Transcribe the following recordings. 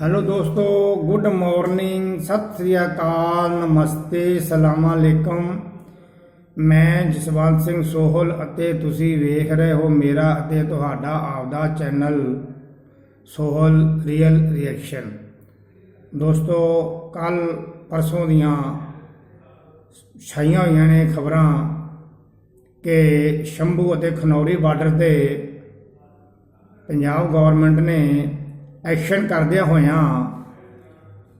Hello ਦੋਸਤੋ, good morning, Sat Sri ਅਕਾਲ, ਨਮਸਤੇ, ਸਲਾਮ ਅਲੈਕਮ। ਮੈਂ ਜਸਵੰਤ ਸਿੰਘ ਸੋਹਲ ਅਤੇ ਤੁਸੀਂ ਵੇਖ ਰਹੇ ਹੋ ਮੇਰਾ ਅਤੇ ਤੁਹਾਡਾ ਆਪਦਾ ਚੈਨਲ ਸੋਹਲ ਰੀਅਲ ਰਿਐਕਸ਼ਨ ਦੋਸਤੋ, ਕੱਲ ਪਰਸੋਂ ਦੀਆਂ ਛਾਈਆਂ ਹੋਈਆਂ ਨੇ ਖਬਰਾਂ ਕਿ ਸ਼ੰਭੂ ਅਤੇ ਖਨੌਰੀ ਬਾਰਡਰ ਤੇ ਪੰਜਾਬ ਗਵਰਨਮੈਂਟ ਨੇ ਐਕਸ਼ਨ ਕਰਦਿਆਂ ਹੋਇਆਂ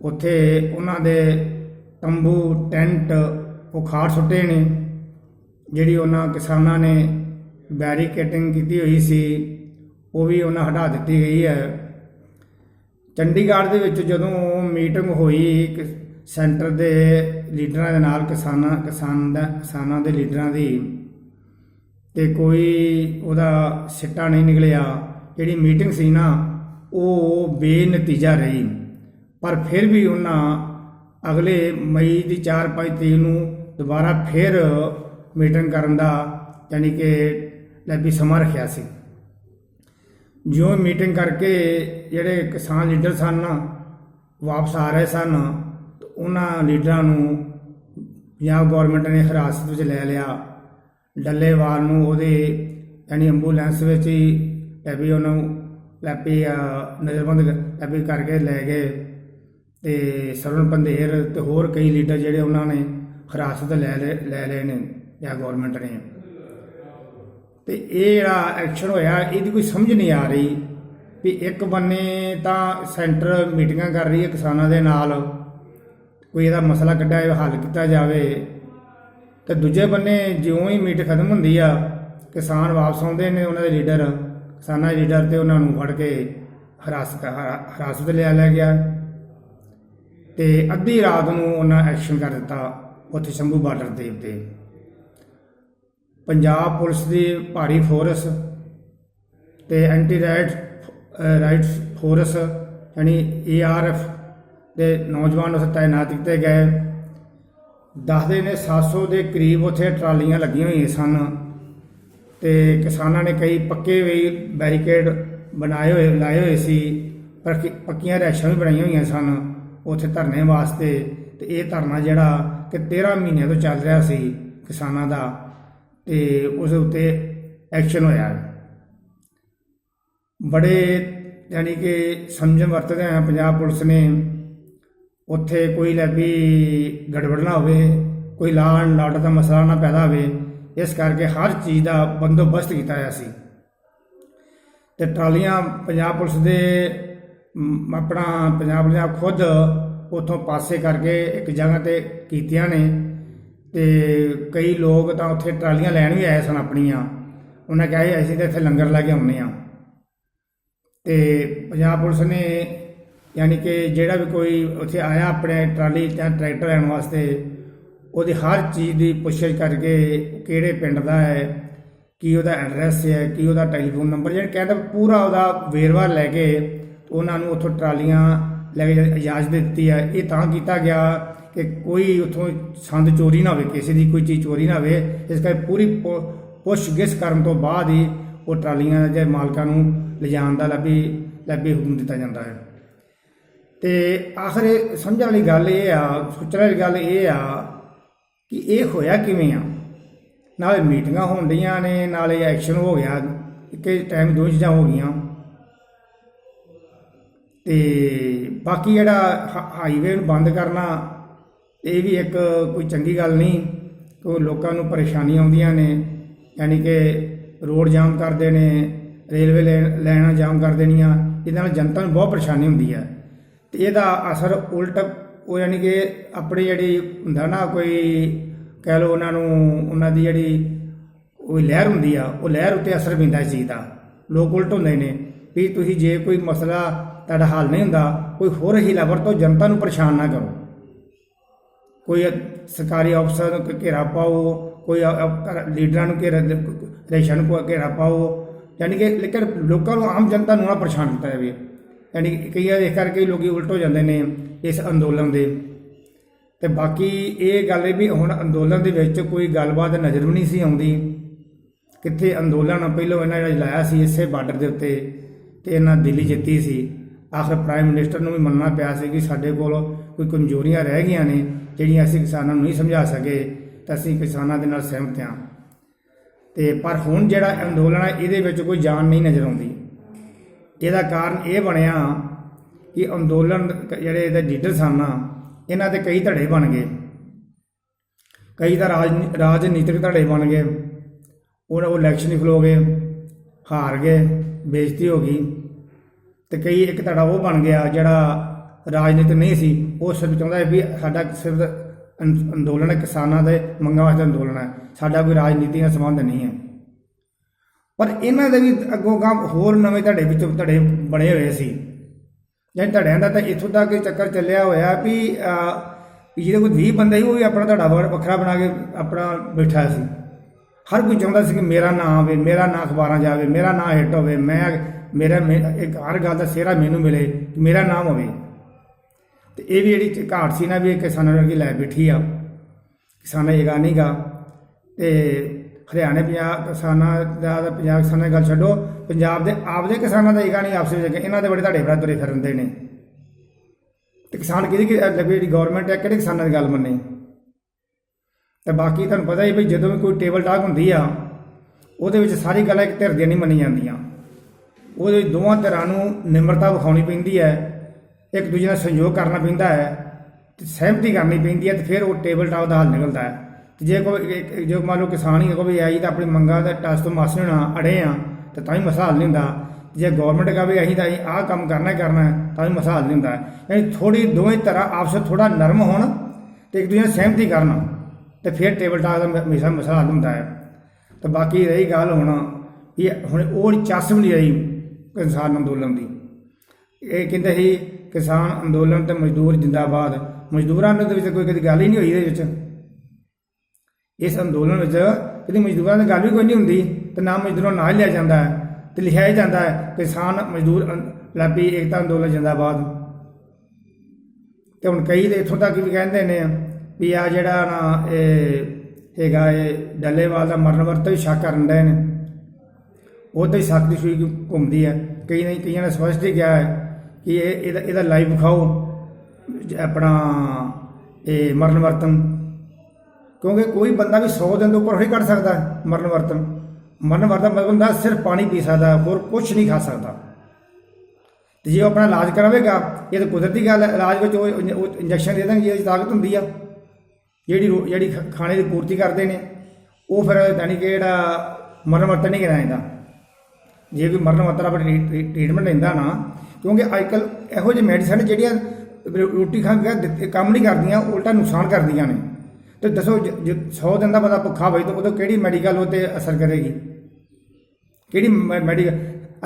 ਉੱਥੇ ਉਹਨਾਂ ਦੇ ਤੰਬੂ, ਟੈਂਟ ਉਖਾੜ ਸੁੱਟੇ ਨੇ, ਜਿਹੜੀ ਉਹਨਾਂ ਕਿਸਾਨਾਂ ਨੇ ਬੈਰੀਕੇਟਿੰਗ ਕੀਤੀ ਹੋਈ ਸੀ, ਉਹ ਵੀ ਉਹਨਾਂ ਹਟਾ ਦਿੱਤੀ ਗਈ ਹੈ। ਚੰਡੀਗੜ੍ਹ ਦੇ ਵਿੱਚ ਜਦੋਂ ਮੀਟਿੰਗ ਹੋਈ ਸੈਂਟਰ ਦੇ ਲੀਡਰਾਂ ਦੇ ਨਾਲ, ਕਿਸਾਨਾਂ, ਕਿਸਾਨ ਦਾ ਕਿਸਾਨਾਂ ਦੇ ਲੀਡਰਾਂ ਦੀ, ਤੇ ਕੋਈ ਉਹਦਾ ਸਿੱਟਾ ਨਹੀਂ ਨਿਕਲਿਆ, ਜਿਹੜੀ ਮੀਟਿੰਗ ਸੀ ਨਾ ਉਹ ਬੇਨਤੀਜਾ ਰਹੀ। ਪਰ ਫਿਰ ਵੀ ਉਹਨਾਂ ਅਗਲੇ ਮਈ ਦੀ 4-5 ਤਰੀਕ ਨੂੰ ਦੁਬਾਰਾ ਫਿਰ ਮੀਟਿੰਗ ਕਰਨ ਦਾ ਯਾਨੀ ਕਿ ਲੱਭੀ ਸਮਾਂ ਰੱਖਿਆ ਸੀ। ਜਿਉਂ ਮੀਟਿੰਗ ਕਰਕੇ ਜਿਹੜੇ ਕਿਸਾਨ ਲੀਡਰ ਸਨ, ਵਾਪਸ ਆ ਰਹੇ ਸਨ ਉਹਨਾਂ ਲੀਡਰਾਂ ਨੂੰ ਪੰਜਾਬ ਗਵਰਨਮੈਂਟ ਨੇ ਹਿਰਾਸਤ ਵਿੱਚ ਲੈ ਲਿਆ। ਡੱਲੇਵਾਲ ਨੂੰ ਉਹਦੇ ਯਾਨੀ ਐਂਬੂਲੈਂਸ ਵਿੱਚ ਹੀ ਵੀ ਉਹਨਾਂ ਨੂੰ ਲੈਪੀ ਨਜ਼ਰਬੰਦ ਲੈਪੀ ਕਰਕੇ ਲੈ ਗਏ ਤੇ ਸਰਵਣ ਪੰਧੇਰ ਤੇ ਹੋਰ ਕਈ ਲੀਡਰ ਜਿਹੜੇ ਉਹਨਾਂ ਨੇ ਹਿਰਾਸਤ ਲੈ ਲਏ ਲੈ ਲਏ ਨੇ ਜਾਂ ਗਵਰਨਮੈਂਟ ਨੇ। ਤੇ ਇਹ ਜਿਹੜਾ ਐਕਸ਼ਨ ਹੋਇਆ, ਇਹਦੀ ਕੋਈ ਸਮਝ ਨਹੀਂ ਆ ਰਹੀ ਵੀ ਇੱਕ ਬੰਨੇ ਤਾਂ ਸੈਂਟਰ ਮੀਟਿੰਗਾਂ ਕਰ ਰਹੀ ਹੈ ਕਿਸਾਨਾਂ ਦੇ ਨਾਲ। ਕੋਈ ਇਹਦਾ ਮਸਲਾ ਕੱਢਿਆ ਜਾਵੇ ਹੱਲ ਕੀਤਾ ਜਾਵੇ। ਤੇ ਦੂਜੇ ਬੰਨੇ ਜਿਉਂ ਹੀ ਮੀਟ ਖਤਮ ਹੁੰਦੀ ਆ, ਕਿਸਾਨ ਵਾਪਸ ਆਉਂਦੇ ਨੇ, ਉਹਨਾਂ ਦੇ ਲੀਡਰ ਕਿਸਾਨਾਂ ਦੇ ਲੀਡਰ ਤੇ ਉਹਨਾਂ ਨੂੰ ਫੜ ਕੇ ਹਰਾਸਤ ਹਰਾਸਤ ਲਿਆ ਲੈ ਗਿਆ ਤੇ ਅੱਧੀ ਰਾਤ ਨੂੰ ਉਹਨਾਂ ਐਕਸ਼ਨ ਕਰ ਦਿੱਤਾ ਉੱਥੇ ਸ਼ੰਭੂ ਬਾਰਡਰ ਦੇ ਉੱਤੇ। ਪੰਜਾਬ ਪੁਲਿਸ ਦੀ ਭਾਰੀ ਫੋਰਸ ਤੇ ਐਂਟੀ ਰਾਈਟ ਰਾਈਟ ਫੋਰਸ ਯਾਨੀ ਏਆਰਐਫ ਦੇ ਨੌਜਵਾਨ ਉਸ ਤਾਇਨਾਤ ਕੀਤੇ ਗਏ। ਦੱਸਦੇ ਨੇ 700 ਦੇ ਕਰੀਬ ਉੱਥੇ ਟਰਾਲੀਆਂ ਲੱਗੀਆਂ ਹੋਈਆਂ ਸਨ। ਤੇ ਕਿਸਾਨਾਂ ਨੇ ਕਈ ਪੱਕੇ ਵੀ ਬੈਰੀਕੇਡ ਬਣਾਏ ਹੋਏ, ਲਾਏ ਹੋਏ ਸੀ, ਪਰ ਪੱਕੀਆਂ ਰੈਸ਼ਾਂ ਵੀ ਬਣਾਈਆਂ ਹੋਈਆਂ ਸਨ ਉੱਥੇ ਧਰਨੇ ਵਾਸਤੇ ਤੇ ਇਹ ਧਰਨਾ ਜਿਹੜਾ ਕਿ 13 ਮਹੀਨਿਆਂ ਤੋਂ ਚੱਲ ਰਿਹਾ ਸੀ ਕਿਸਾਨਾਂ ਦਾ ਤੇ ਉਸ ਉੱਤੇ ਐਕਸ਼ਨ ਹੋਇਆ। ਬੜੇ ਯਾਨੀ ਕਿ ਸਮਝਣ ਵਰਤਦੇ ਆ ਪੰਜਾਬ ਪੁਲਿਸ ਨੇ ਉੱਥੇ ਕੋਈ ਲੈ ਵੀ ਗੜਬੜ ਨਾ ਹੋਵੇ, ਕੋਈ ਲਾਣ ਲਾਟ ਦਾ ਮਸਲਾ ਨਾ ਪੈਦਾ ਹੋਵੇ ਇਸ ਕਰਕੇ ਹਰ ਚੀਜ਼ ਦਾ ਬੰਦੋਬਸਤ ਕੀਤਾ ਹੋਇਆ ਸੀ। ਤੇ ਟਰਾਲੀਆਂ ਪੰਜਾਬ ਪੁਲਿਸ ਦੇ ਆਪਣਾ ਪੰਜਾਬ ਪੰਜਾਬ ਖੁਦ ਉਥੋਂ ਪਾਸੇ ਕਰਕੇ ਇੱਕ ਜਗ੍ਹਾ ਤੇ ਕੀਤੀਆਂ ਨੇ। ਤੇ ਕਈ ਲੋਕ ਤਾਂ ਉੱਥੇ ਟਰਾਲੀਆਂ ਲੈਣ ਵੀ ਆਏ ਸਨ ਆਪਣੀਆਂ। ਉਹਨਾਂ ਕਿਹਾ ਅਸੀਂ ਤਾਂ ਇੱਥੇ ਲੰਗਰ ਲੈ ਕੇ ਆਉਂਦੇ ਆ ਤੇ ਪੰਜਾਬ ਪੁਲਿਸ ਨੇ ਯਾਨੀ ਕਿ ਜਿਹੜਾ ਵੀ ਕੋਈ ਉੱਥੇ ਆਇਆ ਆਪਣੇ ਟਰਾਲੀ ਜਾਂ ਟਰੈਕਟਰ ਲੈਣ ਵਾਸਤੇ ਉਹਦੀ ਹਰ ਚੀਜ਼ ਦੀ ਪੁੱਛਗਿੱਛ ਕਰਕੇ ਕਿਹੜੇ ਪਿੰਡ ਦਾ ਹੈ, ਕੀ ਉਹਦਾ ਐਡਰੈਸ ਹੈ, ਕੀ ਉਹਦਾ ਟੈਲੀਫੋਨ ਨੰਬਰ ਜਿਹੜਾ ਕਹਿੰਦਾ ਪੂਰਾ ਉਹਦਾ ਵੇਰਵਾ ਲੈ ਕੇ ਉਹਨਾਂ ਨੂੰ ਉੱਥੋਂ ਟਰਾਲੀਆਂ ਲੈ ਕੇ ਇਜਾਜ਼ਤ ਦਿੱਤੀ ਹੈ। ਇਹ ਤਾਂ ਕੀਤਾ ਗਿਆ ਕਿ ਕੋਈ ਉੱਥੋਂ ਸੰਦ ਚੋਰੀ ਨਾ ਹੋਵੇ, ਕਿਸੇ ਦੀ ਕੋਈ ਚੀਜ਼ ਚੋਰੀ ਨਾ ਹੋਵੇ। ਇਸ ਕਰਕੇ ਪੂਰੀ ਪੁ- ਪੁੱਛਗਿੱਛ ਕਰਨ ਤੋਂ ਬਾਅਦ ਹੀ ਉਹ ਟਰਾਲੀਆਂ ਦੇ ਮਾਲਕਾਂ ਨੂੰ ਲਿਜਾਣ ਦਾ ਲੱਭੀ ਲੱਭੀ ਹੁਕਮ ਦਿੱਤਾ ਜਾਂਦਾ ਹੈ। ਤੇ ਆਖਰ ਸਮਝਣ ਵਾਲੀ ਗੱਲ ਇਹ ਆ, ਸੋਚਣ ਵਾਲੀ ਗੱਲ ਇਹ ਆ ਕਿ ਇਹ ਹੋਇਆ ਕਿਵੇਂ ਆ? ਨਾਲੇ ਮੀਟਿੰਗਾਂ ਹੋਣ ਡੀਆਂ ਨੇ, ਨਾਲੇ ਐਕਸ਼ਨ ਹੋ ਗਿਆ, ਇੱਕੇ ਟਾਈਮ ਦੋ ਚੀਜ਼ਾਂ ਹੋ ਗਈਆਂ। ਤੇ ਬਾਕੀ ਜਿਹੜਾ ਹਾ- ਹਾਈਵੇ ਨੂੰ ਬੰਦ ਕਰਨਾ, ਇਹ ਵੀ ਇੱਕ ਕੋਈ ਚੰਗੀ ਗੱਲ ਨਹੀਂ। ਕਿ ਲੋਕਾਂ ਨੂੰ ਪਰੇਸ਼ਾਨੀਆਂ ਆਉਂਦੀਆਂ ਨੇ, ਯਾਨੀ ਕਿ ਰੋਡ ਜਾਮ ਕਰਦੇ ਨੇ, ਰੇਲਵੇ ਲੈਣ- ਲਾਈਨਾਂ ਜਾਮ ਕਰ ਦੇਣੀਆਂ, ਇਹਦੇ ਨਾਲ ਜਨਤਾ ਨੂੰ ਬਹੁਤ ਪਰੇਸ਼ਾਨੀ ਹੁੰਦੀ ਹੈ ਤੇ ਇਹਦਾ ਅਸਰ ਉਲਟ, ਉਹ ਯਾਨੀ ਕਿ ਆਪਣੀ ਜਿਹੜੀ ਹੁੰਦਾ ਨਾ ਕੋਈ ਕਹਿ ਲਓ ਉਹਨਾਂ ਨੂੰ, ਉਹਨਾਂ ਦੀ ਜਿਹੜੀ ਉਹ ਲਹਿਰ ਹੁੰਦੀ ਆ, ਉਹ ਲਹਿਰ ਉੱਤੇ ਅਸਰ ਪੈਂਦਾ ਇਸ ਚੀਜ਼ ਦਾ। ਲੋਕ ਉਲਟ ਹੁੰਦੇ ਨੇ ਵੀ ਤੁਸੀਂ ਜੇ ਕੋਈ ਮਸਲਾ ਤੁਹਾਡਾ ਹੱਲ ਨਹੀਂ ਹੁੰਦਾ, ਕੋਈ ਹੋਰ ਹੀਲਾ ਵਰਤੋ, ਜਨਤਾ ਨੂੰ ਪਰੇਸ਼ਾਨ ਨਾ ਕਰੋ। ਕੋਈ ਸਰਕਾਰੀ ਅਫਸਰ ਨੂੰ ਘੇਰਾ ਪਾਓ, ਕੋਈ ਲੀਡਰਾਂ ਨੂੰ ਘੇਰਾ ਰੇਸ਼ਨ ਨੂੰ ਘੇਰਾ ਪਾਓ। ਯਾਨੀ ਕਿ ਲੇਕਿਨ ਲੋਕਾਂ ਨੂੰ, ਆਮ ਜਨਤਾ ਨੂੰ ਨਾ ਪਰੇਸ਼ਾਨ ਕੀਤਾ ਜਾਵੇ। ਯਾਨੀ ਕਿ ਕਈ ਵਾਰ ਇਸ ਕਰਕੇ ਲੋਕੀ ਉਲਟ ਹੋ ਜਾਂਦੇ ਨੇ ਇਸ ਅੰਦੋਲਨ ਦੇ। ਤੇ ਬਾਕੀ ਇਹ ਗੱਲ ਹੈ ਵੀ ਹੁਣ ਅੰਦੋਲਨ ਦੇ ਵਿੱਚ ਕੋਈ ਗੱਲਬਾਤ ਨਜ਼ਰ ਵੀ ਨਹੀਂ ਸੀ ਆਉਂਦੀ। ਕਿੱਥੇ ਅੰਦੋਲਨ ਪਹਿਲਾਂ ਇਹਨਾਂ ਜਿਹੜਾ ਲਾਇਆ ਸੀ ਇਸੇ ਬਾਰਡਰ ਦੇ ਉੱਤੇ ਤੇ ਇਹਨਾਂ ਦਿੱਲੀ ਜਿੱਤੀ ਸੀ। ਆਖਰ ਪ੍ਰਾਈਮ ਮਿਨਿਸਟਰ ਨੂੰ ਵੀ ਮੰਨਣਾ ਪਿਆ ਸੀ ਕਿ ਸਾਡੇ ਕੋਲ ਕੋਈ ਕਮਜ਼ੋਰੀਆਂ ਰਹਿ ਗਈਆਂ ਨੇ, ਜਿਹੜੀਆਂ ਅਸੀਂ ਕਿਸਾਨਾਂ ਨੂੰ ਨਹੀਂ ਸਮਝਾ ਸਕੇ, ਤਾਂ ਅਸੀਂ ਕਿਸਾਨਾਂ ਦੇ ਨਾਲ ਸਹਿਮਤ ਹਾਂ। ਤੇ ਪਰ ਹੁਣ ਜਿਹੜਾ ਅੰਦੋਲਨ ਹੈ, ਇਹਦੇ ਵਿੱਚ ਕੋਈ ਜਾਨ ਨਹੀਂ ਨਜ਼ਰ ਆਉਂਦੀ। ਇਹਦਾ ਕਾਰਨ ਇਹ ਬਣਿਆ ਕਿ ਅੰਦੋਲਨ ਜਿਹੜੇ ਇਹਦੇ ਲੀਡਰ ਸਨ ਨਾ ਇਹਨਾਂ ਦੇ ਕਈ ਧੜੇ ਬਣ ਗਏ। ਕਈ ਤਾਂ ਰਾਜ ਰਾਜਨੀਤਿਕ ਧੜੇ ਬਣ ਗਏ। ਉਹ ਉਹ ਇਲੈਕਸ਼ਨ ਹੀ ਖਲੋ ਗਏ, ਹਾਰ ਗਏ, ਬੇਇੱਜ਼ਤੀ ਹੋ ਗਈ। ਤੇ ਕਈ ਇੱਕ ਧੜਾ ਉਹ ਬਣ ਗਿਆ ਜਿਹੜਾ ਰਾਜਨੀਤਿਕ ਨਹੀਂ ਸੀ। ਉਹ ਸਿਰਫ ਚਾਹੁੰਦਾ ਹੈ ਵੀ ਸਾਡਾ ਸਿਰਫ ਅੰਦੋਲਨ ਹੈ, ਕਿਸਾਨਾਂ ਦੇ ਮੰਗਾਂ ਵਾਸਤੇ ਅੰਦੋਲਨ ਹੈ। ਸਾਡਾ ਕੋਈ ਰਾਜਨੀਤੀ ਨਾਲ ਸੰਬੰਧ ਨਹੀਂ ਹੈ। ਪਰ ਇਹਨਾਂ ਦੇ ਵੀ ਅੱਗੋਂ ਗਾਂ ਹੋਰ ਨਵੇਂ ਧੜੇ ਵਿੱਚ ਧੜੇ ਬਣੇ ਹੋਏ ਸੀ। ਜਾਂ ਧੜਿਆਂ ਦਾ ਤਾਂ ਇੱਥੋਂ ਤੱਕ ਇਹ ਚੱਕਰ ਚੱਲਿਆ ਹੋਇਆ ਵੀ ਜਿਹਦੇ ਕੋਲ 20 ਬੰਦੇ ਸੀ, ਉਹ ਵੀ ਆਪਣਾ ਧੜਾ ਵੱਖਰਾ ਬਣਾ ਕੇ ਆਪਣਾ ਬੈਠਾ ਸੀ। ਹਰ ਕੋਈ ਚਾਹੁੰਦਾ ਸੀ ਕਿ ਮੇਰਾ ਨਾਂ ਆਵੇ, ਮੇਰਾ ਨਾਂ ਅਖਬਾਰਾਂ ਜਾਵੇ ਮੇਰਾ ਨਾਂ ਹਿੱਟ ਹੋਵੇ, ਮੈਂ ਮੇਰਾ ਮੇ- ਇੱਕ ਹਰ ਗੱਲ ਦਾ ਸਿਹਰਾ ਮੈਨੂੰ ਮਿਲੇ ਕਿ ਮੇਰਾ ਨਾਮ ਹੋਵੇ। ਤੇ ਇਹ ਵੀ ਜਿਹੜੀ ਘਾਟ ਸੀ ਨਾ ਵੀ ਇਹ ਕਿਸਾਨਾਂ ਅੱਗੇ ਲੈ ਬੈਠੀ ਆ। ਕਿਸਾਨਾਂ ਇਹ ਗਾ ਨਹੀਂਗਾ ਤੇ ਹਰਿਆਣੇ, ਪੰਜਾਬ, ਕਿਸਾਨਾਂ ਦਾ ਤਾਂ ਪੰਜਾਬ ਕਿਸਾਨਾਂ ਦੀ ਗੱਲ ਛੱਡੋ, ਪੰਜਾਬ ਦੇ ਆਪਦੇ ਕਿਸਾਨਾਂ ਦਾ ਇਹ ਗੱਲ ਨਹੀਂ ਆਪਸ ਵਿੱਚ ਇਹਨਾਂ ਦੇ ਬੜੇ ਧੜੇ ਭਰਾ ਤੁਰੇ ਫਿਰਦੇ ਨੇ। ਤੇ ਕਿਸਾਨ ਕਿਹਦੀ ਲੱਗੇ ਜਿਹੜੀ ਗਵਰਨਮੈਂਟ ਹੈ, ਕਿਹੜੇ ਕਿਸਾਨਾਂ ਦੀ ਗੱਲ ਮੰਨੇ? ਤੇ ਬਾਕੀ ਤੁਹਾਨੂੰ ਪਤਾ ਹੀ ਵੀ ਜਦੋਂ ਵੀ ਕੋਈ ਟੇਬਲ ਟਾਕ ਹੁੰਦੀ ਆ, ਉਹਦੇ ਵਿੱਚ ਸਾਰੀ ਗੱਲਾਂ ਇੱਕ ਧਿਰ ਦੀਆਂ ਨਹੀਂ ਮੰਨੀ ਜਾਂਦੀਆਂ। ਉਹਦੇ ਵਿੱਚ ਦੋਵਾਂ ਧਿਰਾਂ ਨੂੰ ਨਿਮਰਤਾ ਵਿਖਾਉਣੀ ਪੈਂਦੀ ਹੈ, ਇੱਕ ਦੂਜੇ ਨਾਲ ਸਹਿਯੋਗ ਕਰਨਾ ਪੈਂਦਾ ਹੈ, ਤੇ ਸਹਿਮਤੀ ਕਰਨੀ ਪੈਂਦੀ ਹੈ, ਤੇ ਫਿਰ ਉਹ ਟੇਬਲ ਟਾਕ ਦਾ ਹੱਲ ਨਿਕਲਦਾ ਹੈ। ਜੇ ਕੋਈ ਜੋ ਮੰਨ ਲਓ ਕਿਸਾਨ ਹੀ ਕੋਈ ਆਈ ਤਾਂ ਆਪਣੀ ਮੰਗਾਂ ਦਾ ਟਸ ਤੋਂ ਮਾਸਣ ਨਾ ਅੜੇ ਆ, ਤੇ ਤਾਂ ਹੀ ਮਸਲਾ ਹੱਲ ਨਹੀਂ ਹੁੰਦਾ। ਜੇ ਗਵਰਨਮੈਂਟ ਕਹੇ ਅਸੀਂ ਤਾਂ ਅਸੀਂ ਆਹ ਕੰਮ ਕਰਨਾ ਹੀ ਕਰਨਾ ਤਾਂ ਵੀ ਮਸਲਾ ਹੱਲ ਨਹੀਂ ਹੁੰਦਾ। ਯਾਨੀ ਥੋੜੀ ਦੋਵੇਂ ਤਰ੍ਹਾਂ ਆਪਸ ਵਿੱਚ ਥੋੜਾ ਨਰਮ ਹੋਣ ਤੇ ਇੱਕ ਦੂਜੇ ਨਾਲ ਸਹਿਮਤੀ ਕਰਨ, ਤੇ ਫਿਰ ਟੇਬਲ ਟਾਕ ਦਾ ਹਮੇਸ਼ਾ ਮਸਲਾ ਹੱਲ ਹੁੰਦਾ ਹੈ। ਤੇ ਬਾਕੀ ਰਹੀ ਗੱਲ ਹੁਣ ਇਹ ਹੁਣ ਉਹ ਚੱਸ ਵੀ ਨਹੀਂ ਰਹੀ ਕਿਸਾਨ ਅੰਦੋਲਨ ਦੀ। ਇਹ ਕਹਿੰਦੇ ਸੀ ਕਿਸਾਨ ਅੰਦੋਲਨ ਤੇ ਮਜ਼ਦੂਰ ਜਿੰਦਾਬਾਦ। ਮਜ਼ਦੂਰਾਂ ਦੇ ਵਿੱਚ ਕੋਈ ਕਦੀ ਗੱਲ ਹੀ ਨਹੀਂ ਹੋਈ ਇਹਦੇ ਵਿੱਚ। ਇਸ ਅੰਦੋਲਨ ਵਿੱਚ ਕਦੀ ਮਜ਼ਦੂਰਾਂ ਦੀ ਗੱਲ ਵੀ ਕੋਈ ਨਹੀਂ ਹੁੰਦੀ ਤੇ ਨਾ ਮਜ਼ਦੂਰਾਂ ਨੂੰ ਨਾਲ ਲਿਆ ਜਾਂਦਾ ਹੈ ਤੇ ਲਿਖਿਆ ਹੀ ਜਾਂਦਾ ਹੈ ਕਿਸਾਨ, ਮਜ਼ਦੂਰ, ਅੰ- ਏਕਤਾ ਅੰਦੋਲਨ ਜਿੰਦਾਬਾਦ। ਤੇ ਹੁਣ ਕਈ ਦੇ ਇੱਥੋਂ ਤੱਕ ਵੀ ਕਹਿੰਦੇ ਨੇ ਵੀ ਆ ਜਿਹੜਾ ਨਾ ਇਹ ਹੈਗਾ ਇਹ ਡੱਲੇਵਾਲ ਦਾ ਮਰਨ ਵਰਤ ਵੀ ਸ਼ੱਕ ਕਰਨ ਦੇ ਨੇ। ਉਹ ਤੇ ਸ਼ੱਕ ਦੀ ਸੂਈ ਘੁੰਮਦੀ ਹੈ। ਕਈ ਨਹੀਂ, ਕਈਆਂ ਨੇ ਸਪਸ਼ਟ ਹੀ ਕਿਹਾ ਹੈ ਕਿ ਇਹ, ਇਹਦਾ ਇਹਦਾ ਲਾਈਵ ਵਿਖਾਓ, ਆਪਣਾ ਇਹ ਮਰਨ ਵਰਤਨ। ਕਿਉਂਕਿ ਕੋਈ ਬੰਦਾ ਵੀ 100 ਦਿਨ ਤੋਂ ਉੱਪਰ ਨਹੀਂ ਕੱਢ ਸਕਦਾ ਮਰਨ ਵਰਤਨ। ਮਰਨ ਵਰਤਨ ਬੰਦਾ ਸਿਰਫ ਪਾਣੀ ਪੀ ਸਕਦਾ, ਹੋਰ ਕੁਝ ਨਹੀਂ ਖਾ ਸਕਦਾ। ਤੇ ਜੇ ਉਹ ਆਪਣਾ ਇਲਾਜ ਕਰਾਵੇਗਾ, ਇਹ ਤਾਂ ਕੁਦਰਤੀ ਗੱਲ ਹੈ, ਇਲਾਜ ਵਿੱਚ ਉਹ ਇੰਜੈਕਸ਼ਨ ਦੇ ਦੇਣਗੇ ਜਿਹਦੀ ਤਾਕਤ ਹੁੰਦੀ ਆ। ਜਿਹੜੀ ਰੋ- ਜਿਹੜੀ ਖਾਣੇ ਦੀ ਪੂਰਤੀ ਕਰਦੇ ਨੇ, ਉਹ ਫਿਰ ਜਾਣੀ ਕਿ ਜਿਹੜਾ ਮਰਨ ਵਰਤਨ ਨਹੀਂ ਕਰਾਇਦਾ ਜੇ ਕੋਈ ਮਰਨ ਵਰਤਨ ਆਪਣਾ ਟ੍ਰੀਟਮੈਂਟ ਲੈਂਦਾ ਨਾ, ਕਿਉਂਕਿ ਅੱਜਕੱਲ ਇਹੋ ਜਿਹੇ ਮੈਡੀਸਨ ਜਿਹੜੀਆਂ ਰੋਟੀ ਖਾ ਕੇ ਕੰਮ ਨਹੀਂ ਕਰਦੀਆਂ, ਉਲਟਾ ਨੁਕਸਾਨ ਕਰਦੀਆਂ ਨੇ। ਤੇ ਦੱਸੋ 100 ਦਿਨ ਦਾ ਬੰਦਾ ਭੁੱਖਾ ਹੋਵੇ ਤਾਂ ਉਦੋਂ ਕਿਹੜੀ ਮੈਡੀਕਲ ਉਹ 'ਤੇ ਅਸਰ ਕਰੇਗੀ? ਕਿਹੜੀ ਮੈਡੀਕਲ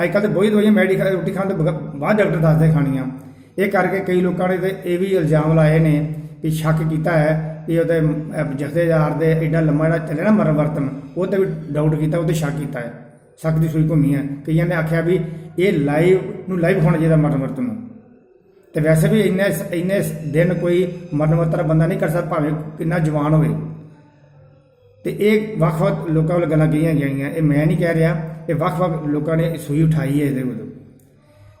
ਅੱਜ ਕੱਲ੍ਹ ਤੇ ਬਹੁਤ ਦਵਾਈਆਂ ਮੈਡੀਕਲ ਰੋਟੀ ਖਾਣ ਤੋਂ ਬਾਅਦ ਡਾਕਟਰ ਦੱਸਦੇ ਖਾਣੀਆਂ। ਇਹ ਕਰਕੇ ਕਈ ਲੋਕਾਂ ਨੇ ਤੇ ਇਹ ਵੀ ਇਲਜ਼ਾਮ ਲਾਏ ਨੇ ਵੀ ਸ਼ੱਕ ਕੀਤਾ ਹੈ ਵੀ ਉਹਦੇ ਜਥੇਦਾਰ ਦੇ ਐਡਾ ਲੰਮਾ ਜਿਹੜਾ ਚੱਲਿਆ ਨਾ ਮਰਨ ਵਰਤਨ ਉਹ ਤੇ ਵੀ ਡਾਊਟ ਕੀਤਾ, ਉਹ ਤੇ ਸ਼ੱਕ ਕੀਤਾ ਹੈ। ਸ਼ੱਕ ਦੀ ਸੂਈ ਘੁੰਮੀ ਹੈ। ਕਈਆਂ ਨੇ ਆਖਿਆ ਵੀ ਇਹ ਲਾਈਵ ਨੂੰ ਲਾਈਵ ਹੋਣਾ ਚਾਹੀਦਾ ਮਰਨ ਵਰਤਨ ਨੂੰ। ਤੇ ਵੈਸੇ ਵੀ ਇੰਨੇ ਇੰਨੇ ਦਿਨ ਕੋਈ ਮਰਨ ਵਰਤਨ ਬੰਦਾ ਨਹੀਂ ਕਰ ਸਕਦਾ, ਭਾਵੇਂ ਕਿੰਨਾ ਜਵਾਨ ਹੋਵੇ। ਤੇ ਇਹ ਵੱਖ-ਵੱਖ ਲੋਕਾਂ ਵੱਲ ਗੱਲਾਂ ਕਹੀਆਂ ਗਈਆਂ ਇਹ ਮੈਂ ਨਹੀਂ ਕਹਿ ਰਿਹਾ, ਇਹ ਵੱਖ-ਵੱਖ ਲੋਕਾਂ ਨੇ ਸੂਈ ਉਠਾਈ ਹੈ ਇਹਦੇ ਵੱਲੋਂ।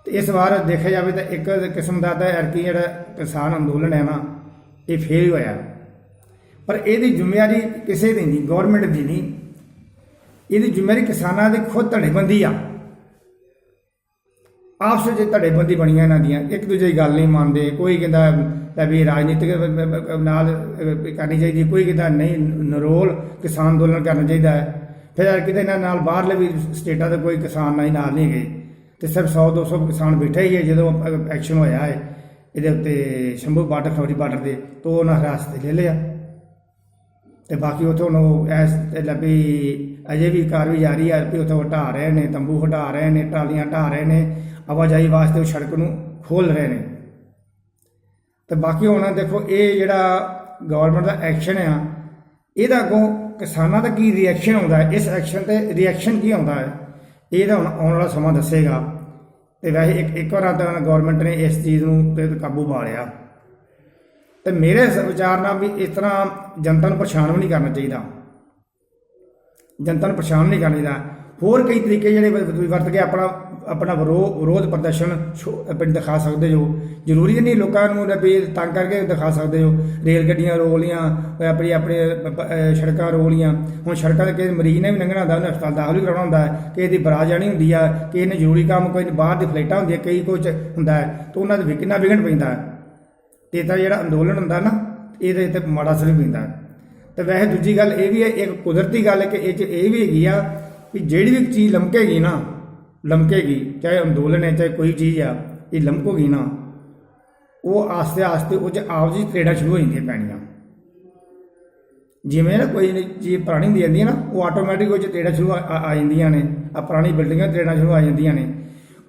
ਤੇ ਇਸ ਵਾਰ ਦੇਖਿਆ ਜਾਵੇ ਤਾਂ ਇੱਕ ਕਿਸਮ ਦਾ ਤਾਂ ਐਰਕੀ ਜਿਹੜਾ ਕਿਸਾਨ ਅੰਦੋਲਨ ਹੈ ਨਾ, ਇਹ ਫੇਲ ਹੋਇਆ। ਪਰ ਇਹਦੀ ਜ਼ਿੰਮੇਵਾਰੀ ਕਿਸੇ ਦੀ ਨਹੀਂ ਗਵਰਨਮੈਂਟ ਦੀ ਨਹੀਂ। ਇਹਦੀ ਜ਼ਿੰਮੇਵਾਰੀ ਕਿਸਾਨਾਂ ਦੀ ਖੁਦ ਧੜੇਬੰਦੀ ਆ। ਆਪਸ ਵਿੱਚ ਧੜੇਬੰਦੀ ਬਣੀਆਂ ਇਹਨਾਂ ਦੀਆਂ, ਇੱਕ ਦੂਜੇ ਦੀ ਗੱਲ ਨਹੀਂ ਮੰਨਦੇ, ਕੋਈ ਕਹਿੰਦਾ ਲੈ ਵੀ ਰਾਜਨੀਤਿਕ ਨਾਲ ਕਰਨੀ ਚਾਹੀਦੀ, ਕੋਈ ਕਹਿੰਦਾ ਨਹੀਂ ਨਰੋਲ ਕਿਸਾਨ ਅੰਦੋਲਨ ਕਰਨਾ ਚਾਹੀਦਾ ਹੈ। ਫਿਰ ਕਿਤੇ ਇਹਨਾਂ ਨਾਲ ਬਾਹਰਲੇ ਵੀ ਸਟੇਟਾਂ ਦੇ ਕੋਈ ਕਿਸਾਨ ਨਹੀਂ ਨਾਲ ਨਹੀਂ ਗਏ। ਤੇ ਸਿਰਫ 100 200 ਕਿਸਾਨ ਬੈਠੇ ਹੀ ਹੈ, ਜਦੋਂ ਐਕਸ਼ਨ ਹੋਇਆ ਹੈ, ਇਹਦੇ ਉੱਤੇ ਸ਼ੰਭੂ ਬਾਰਡਰ ਖੌਰੀ ਬਾਰਡਰ ਦੇ, ਤੋਂ ਉਹਨਾਂ ਹਿਰਾਸਤ ਤੇ ਲੈ ਲਿਆ। ਤੇ ਬਾਕੀ ਉਥੋਂ ਉਹ ਐਸ ਲੱਭੀ ਅਜੇ ਵੀ ਕਾਰਵਾਈ ਜਾਰੀ ਹੈ ਕਿ ਉਥੋਂ ਹਟਾ ਰਹੇ ਨੇ, ਤੰਬੂ ਹਟਾ ਰਹੇ ਨੇ, ਟਰਾਲੀਆਂ ਹਟਾ ਰਹੇ ਨੇ ਆਵਾਜਾਈ ਵਾਸਤੇ ਉਹ ਸੜਕ ਨੂੰ ਖੋਲ ਰਹੇ ਨੇ। ਤੇ ਬਾਕੀ ਹੁਣ ਦੇਖੋ, ਇਹ ਜਿਹੜਾ ਗਵਰਨਮੈਂਟ ਦਾ ਐਕਸ਼ਨ ਆ, ਇਹਦਾ ਅੱਗੋਂ ਕਿਸਾਨਾਂ ਦਾ ਕੀ ਰਿਐਕਸ਼ਨ ਆਉਂਦਾ ਹੈ? ਇਸ ਐਕਸ਼ਨ ਤੇ ਰਿਐਕਸ਼ਨ ਕੀ ਆਉਂਦਾ ਹੈ? ਇਹ ਤਾਂ ਹੁਣ ਆਉਣ ਵਾਲਾ ਸਮਾਂ ਦੱਸੇਗਾ। ਤੇ ਵੈਸੇ ਇੱਕ ਇੱਕ ਵਾਰ ਤਾਂ ਗਵਰਨਮੈਂਟ ਨੇ ਇਸ ਚੀਜ਼ ਨੂੰ ਤੇ ਕਾਬੂ ਪਾ ਲਿਆ। ਤੇ ਮੇਰੇ ਵਿਚਾਰ ਨਾਲ ਵੀ ਇਸ ਤਰ੍ਹਾਂ ਜਨਤਾ ਨੂੰ ਪਰੇਸ਼ਾਨ ਵੀ ਨਹੀਂ ਕਰਨਾ ਚਾਹੀਦਾ। ਜਨਤਾ ਨੂੰ ਪਰੇਸ਼ਾਨ ਨਹੀਂ ਕਰਨਾ ਚਾਹੀਦਾ। ਹੋਰ ਕਈ ਤਰੀਕੇ ਜਿਹੜੇ ਵਰਤ ਕੇ ਆਪਣਾ ਆਪਣਾ ਵਿਰੋ- ਵਿਰੋਧ ਪ੍ਰਦਰਸ਼ਨ ਸ਼ੋ- ਦਿਖਾ ਸਕਦੇ ਹੋ। ਜ਼ਰੂਰੀ ਨਹੀਂ ਲੋਕਾਂ ਨੂੰ ਵੀ ਤੰਗ ਕਰਕੇ ਦਿਖਾ ਸਕਦੇ ਹੋ। ਰੇਲ ਗੱਡੀਆਂ ਰੋਕ ਲੀਆਂ ਆਪਣੀ, ਆਪਣੇ ਸੜਕਾਂ ਰੋਕ ਲੀਆਂ ਹੁਣ ਸੜਕਾਂ ਤੇ ਕਿਸੇ ਮਰੀਜ਼ ਨੇ ਵੀ ਲੰਘਣਾ ਹੁੰਦਾ, ਉਹਨੇ ਹਸਪਤਾਲ ਦਾਖਲ ਵੀ ਕਰਾਉਣਾ ਹੁੰਦਾ ਹੈ। ਕਿ ਇਹਦੀ ਬਰਾ ਜਾਣੀ ਹੁੰਦੀ ਆ ਕਿ ਇਹਨੇ ਜ਼ਰੂਰੀ ਕੰਮ ਕੋਈ ਬਾਹਰ ਦੀ ਫਲਾਈਟਾਂ ਹੁੰਦੀਆਂ, ਕਈ ਕੁਝ ਹੁੰਦਾ ਹੈ। ਤੇ ਉਹਨਾਂ ਦੇ ਵੀ ਕਿੰਨਾ ਪੈਂਦਾ ਹੈ। ਤੇ ਤਾਂ ਜਿਹੜਾ ਅੰਦੋਲਨ ਹੁੰਦਾ ਨਾ, ਇਹਦੇ ਤੇ ਮਾੜਾ ਅਸਰ ਵੀ ਪੈਂਦਾ ਹੈ। ਤੇ ਵੈਸੇ ਦੂਜੀ ਗੱਲ ਇਹ ਵੀ ਹੈ, ਇੱਕ ਕੁਦਰਤੀ ਗੱਲ ਹੈ ਕਿ ਇਹ ਚ ਇਹ ਵੀ ਹੈਗੀ ਆ ਵੀ ਜਿਹੜੀ ਵੀ ਚੀਜ਼ ਲਮਕੇਗੀ ਨਾ, ਲਮਕੇਗੀ, ਚਾਹੇ ਅੰਦੋਲਨ ਹੈ, ਚਾਹੇ ਕੋਈ ਚੀਜ਼ ਆ, ਇਹ ਲਮਕੋਗੀ ਨਾ, ਉਹ ਆਸਤੇ ਆਸਤੇ ਉਹ ਚ ਆਪ ਜੀ ਸ਼ੁਰੂ ਹੋ ਜਾਂਦੀਆਂ ਪੈਣੀਆਂ। ਜਿਵੇਂ ਨਾ ਕੋਈ ਚੀਜ਼ ਪੁਰਾਣੀ ਹੁੰਦੀ ਜਾਂਦੀ ਹੈ ਨਾ, ਉਹ ਆਟੋਮੈਟਿਕ ਉਹ ਚ ਤਰੇੜਾਂ ਸ਼ੁਰੂ ਆ ਜਾਂਦੀਆਂ ਨੇ, ਆ ਪੁਰਾਣੀ ਬਿਲਡਿੰਗਾਂ ਤਰੇੜਾਂ ਸ਼ੁਰੂ ਆ ਜਾਂਦੀਆਂ ਨੇ।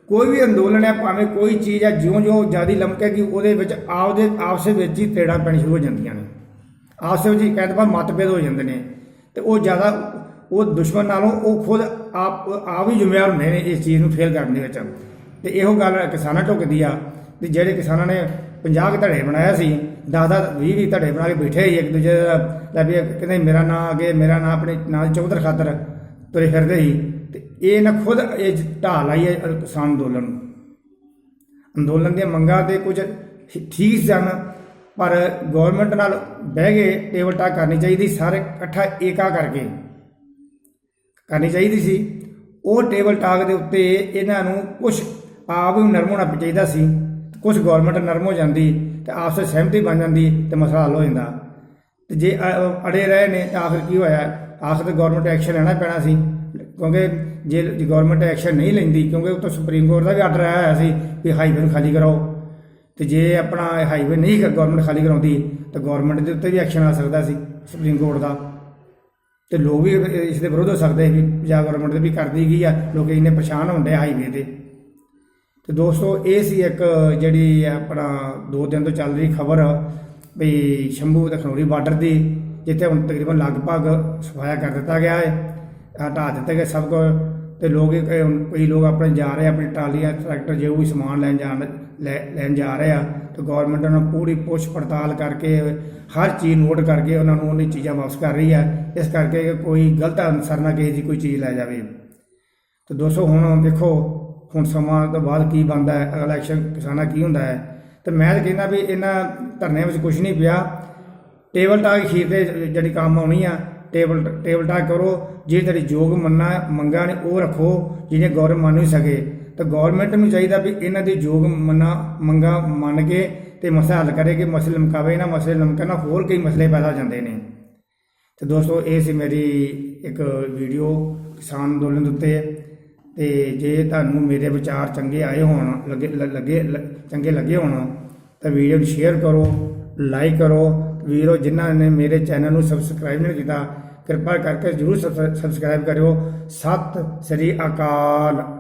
ਕੋਈ ਵੀ ਅੰਦੋਲਨ ਹੈ, ਭਾਵੇਂ ਕੋਈ ਚੀਜ਼ ਹੈ, ਜਿਉਂ-ਜਿਉਂ ਜ਼ਿਆਦਾ ਲਮਕੇਗੀ, ਉਹਦੇ ਵਿੱਚ ਆਪਦੇ ਆਪਸੇ ਵਿੱਚ ਹੀ ਤਰੇੜਾਂ ਪੈਣੀ ਸ਼ੁਰੂ ਹੋ ਜਾਂਦੀਆਂ ਨੇ। ਆਪਸੇ ਵਿੱਚ ਹੀ ਕਹਿੰਦੇ ਬਾ ਮਤਭੇਦ ਹੋ ਜਾਂਦੇ ਨੇ ਤੇ ਉਹ ਜ਼ਿਆਦਾ ਉਹ ਦੁਸ਼ਮਣ ਨਾਲੋਂ ਉਹ ਖੁਦ ਆਪ ਆਪ ਹੀ ਜ਼ਿੰਮੇਵਾਰ ਹੁੰਦੇ ਨੇ ਇਸ ਚੀਜ਼ ਨੂੰ ਫੇਲ ਕਰਨ ਦੇ ਵਿੱਚ। ਤੇ ਇਹੋ ਗੱਲ ਕਿਸਾਨਾਂ ਢੁੱਕਦੀ ਆ ਤੇ ਜਿਹੜੇ ਕਿਸਾਨਾਂ ਨੇ 50 ਕੁ ਧੜੇ ਬਣਾਇਆ ਸੀ 10 10 20 20 ਧੜੇ ਬਣਾ ਕੇ ਬੈਠੇ ਸੀ, ਇੱਕ ਦੂਜੇ ਦਾ ਲੈ ਵੀ ਕਹਿੰਦੇ ਮੇਰਾ ਨਾਂ ਅੱਗੇ, ਮੇਰਾ ਨਾਂ ਆਪਣੇ ਨਾਂ ਦੀ ਚੌਧਰ ਖਾਤਰ ਤੁਰੇ ਫਿਰਦੇ ਸੀ। ਤੇ ਇਹ ਨਾ ਖੁਦ ਇਹ ਢਾਹ ਲਾਈ ਹੈ ਕਿਸਾਨ ਅੰਦੋਲਨ ਨੂੰ। ਅੰਦੋਲਨ ਦੀਆਂ ਮੰਗਾਂ ਤੇ ਕੁਝ ਠੀਕ ਸਨ, ਪਰ ਗਵਰਨਮੈਂਟ ਨਾਲ ਬਹਿ ਕੇ ਟੇਬਲ ਟਾਕ ਕਰਨੀ ਚਾਹੀਦੀ, ਸਾਰੇ ਇਕੱਠਾ ਏਕਾ ਕਰਕੇ। ਕਰਨੀ ਚਾਹੀਦੀ ਸੀ। ਉਹ ਟੇਬਲ ਟਾਕ ਦੇ ਉੱਤੇ ਇਹਨਾਂ ਨੂੰ ਕੁਝ ਆਪ ਵੀ ਨਰਮ ਹੋਣਾ ਚਾਹੀਦਾ ਸੀ। ਕੁਝ ਗਵਰਨਮੈਂਟ ਨਰਮ ਹੋ ਜਾਂਦੀ ਤੇ ਆਪਸ ਵਿੱਚ ਸਹਿਮਤੀ ਬਣ ਜਾਂਦੀ ਤੇ ਮਸਲਾ ਹੱਲ ਹੋ ਜਾਂਦਾ। ਤੇ ਜੇ ਅ- ਅੜੇ ਰਹੇ ਨੇ ਤਾਂ ਆਖਰ ਕੀ ਹੋਇਆ? ਆਖਰ ਤੇ ਗਵਰਨਮੈਂਟ ਐਕਸ਼ਨ ਲੈਣਾ ਪੈਣਾ ਸੀ। ਕਿਉਂਕਿ ਜੇ ਗਵਰਨਮੈਂਟ ਐਕਸ਼ਨ ਨਹੀਂ ਲੈਂਦੀ, ਕਿਉਂਕਿ ਉਹ ਤਾਂ ਸੁਪਰੀਮ ਕੋਰਟ ਦਾ ਵੀ ਆਰਡਰ ਆਇਆ ਹੋਇਆ ਸੀ ਕਿ ਹਾਈਵੇ ਨੂੰ ਖਾਲੀ ਕਰਾਓ। ਤੇ ਜੇ ਆਪਣਾ ਹਾਈਵੇ ਨਹੀਂ ਗਵਰਨਮੈਂਟ ਖਾਲੀ ਕਰਾਉਂਦੀ, ਤਾਂ ਗਵਰਨਮੈਂਟ ਦੇ ਉੱਤੇ ਵੀ ਐਕਸ਼ਨ ਆ ਸਕਦਾ ਸੀ, ਸੁਪਰੀਮ ਕੋਰਟ ਦਾ। ਤੇ ਲੋਕ ਵੀ ਇਸ ਦੇ ਵਿਰੋਧ ਹੋ ਸਕਦੇ ਵੀ ਪੰਜਾਬ ਗਵਰਨਮੈਂਟ ਦੇ ਵੀ ਕਰਦੀ ਗਈ ਆ। ਲੋਕ ਇੰਨੇ ਪਰੇਸ਼ਾਨ ਹੁੰਦੇ ਆ ਹਾਈਵੇ ਤੇ। ਤੇ ਦੋਸਤੋ, ਇਹ ਸੀ ਇੱਕ ਜਿਹੜੀ ਆਪਣਾ ਦੋ ਦਿਨ ਤੋਂ ਚੱਲ ਰਹੀ ਖਬਰ ਵੀ ਸ਼ੰਭੂ ਤੇ ਖਨੌਰੀ ਬਾਰਡਰ ਦੀ, ਜਿੱਥੇ ਹੁਣ ਤਕਰੀਬਨ ਲਗਭਗ ਸਫਾਇਆ ਕਰ ਦਿੱਤਾ ਗਿਆ ਹੈ ਹਟਾ ਦਿੱਤੇ ਗਏ ਸਭ ਕੁਝ ਤੇ ਲੋਕ ਕਈ ਲੋਕ ਆਪਣੇ ਜਾ ਰਹੇ ਆ, ਆਪਣੀ ਟਰਾਲੀਆਂ ਟਰੈਕਟਰ ਜੋ ਵੀ ਸਮਾਨ ਲੈਣ ਜਾਣ ਲੈ- ਲੈਣ ਜਾ ਰਹੇ ਆ ਤੇ ਗਵਰਨਮੈਂਟ ਉਹਨਾਂ ਨੂੰ ਪੂਰੀ ਪੁੱਛ ਪੜਤਾਲ ਕਰਕੇ ਹਰ ਚੀਜ਼ ਨੋਟ ਕਰਕੇ ਉਹਨਾਂ ਨੂੰ ਉਹਨੀ ਚੀਜ਼ਾਂ ਵਾਪਸ ਕਰ ਰਹੀ ਹੈ ਇਸ ਕਰਕੇ ਕੋਈ ਗਲਤ ਅਨਸਰ ਨਾ ਕਿਸੇ ਦੀ ਕੋਈ ਚੀਜ਼ ਲੈ ਜਾਵੇ। ਤੇ ਦੋਸਤੋ ਹੁਣ ਦੇਖੋ ਹੁਣ ਸਮਾਂ ਤੋਂ ਬਾਅਦ ਕੀ ਬਣਦਾ ਹੈ ਅਗਲਾ ਇਲੈਕਸ਼ਨ ਕਿਸਾਨਾਂ ਕੀ ਹੁੰਦਾ ਹੈ? ਤੇ ਮੈਂ ਤਾਂ ਕਹਿੰਦਾ ਵੀ ਇਹਨਾਂ ਧਰਨਿਆਂ ਵਿੱਚ ਕੁਝ ਨਹੀਂ ਪਿਆ। ਟੇਬਲ ਟਾਕ ਖੀਰ ਤੇ ਜਿਹੜੀ ਕੰਮ ਆਉਣੀ ਆ ਟੇਬਲ ਟੇਬਲ ਟਾਕ ਕਰੋ ਜਿਹੜੀ ਤੁਹਾਡੀ ਯੋਗ ਮੰਨਾ, ਮੰਗਾਂ ਨੇ ਉਹ ਰੱਖੋ, ਜਿਹਨੇ ਗੌਰਵ ਮੰਨ ਨਹੀਂ ਸਕੇ। ਤਾਂ ਗਵਰਨਮੈਂਟ ਨੂੰ ਚਾਹੀਦਾ ਵੀ ਇਹਨਾਂ ਦੀ ਯੋਗ ਮੰਨਾ, ਮੰਗਾਂ ਮੰਨ ਕੇ ਤੇ ਮਸਲਾ ਹੱਲ ਕਰੇ ਕਿ ਮਸਲੇ ਲਮਕਾਵੇ ਨਾ, ਮਸਲੇ ਲਮਕਣ ਨਾਲ ਹੋਰ ਕਈ ਮਸਲੇ ਪੈਦਾ ਹੋ ਜਾਂਦੇ ਨੇ। ਤੇ ਦੋਸਤੋ, ਇਹ ਸੀ ਮੇਰੀ ਇੱਕ ਵੀਡੀਓ ਕਿਸਾਨ ਅੰਦੋਲਨ ਦੇ ਉੱਤੇ। ਤੇ ਜੇ ਤੁਹਾਨੂੰ ਮੇਰੇ ਵਿਚਾਰ ਚੰਗੇ ਆਏ ਹੋਣ, ਲੱਗੇ ਲ- ਲੱਗੇ ਲ- ਚੰਗੇ ਲੱਗੇ ਹੋਣ, ਤਾਂ ਵੀਡੀਓ ਨੂੰ ਸ਼ੇਅਰ ਕਰੋ ਲਾਈਕ ਕਰੋ ਵੀਰੋ, ਜਿਨ੍ਹਾਂ ਨੇ ਮੇਰੇ ਚੈਨਲ ਨੂੰ ਸਬਸਕ੍ਰਾਈਬ ਨਹੀਂ ਕੀਤਾ, ਕਿਰਪਾ ਕਰਕੇ ਜਰੂਰ ਸਬਸਕ੍ਰਾਈਬ ਕਰਿਓ। ਸਤਿ ਸ੍ਰੀ ਅਕਾਲ।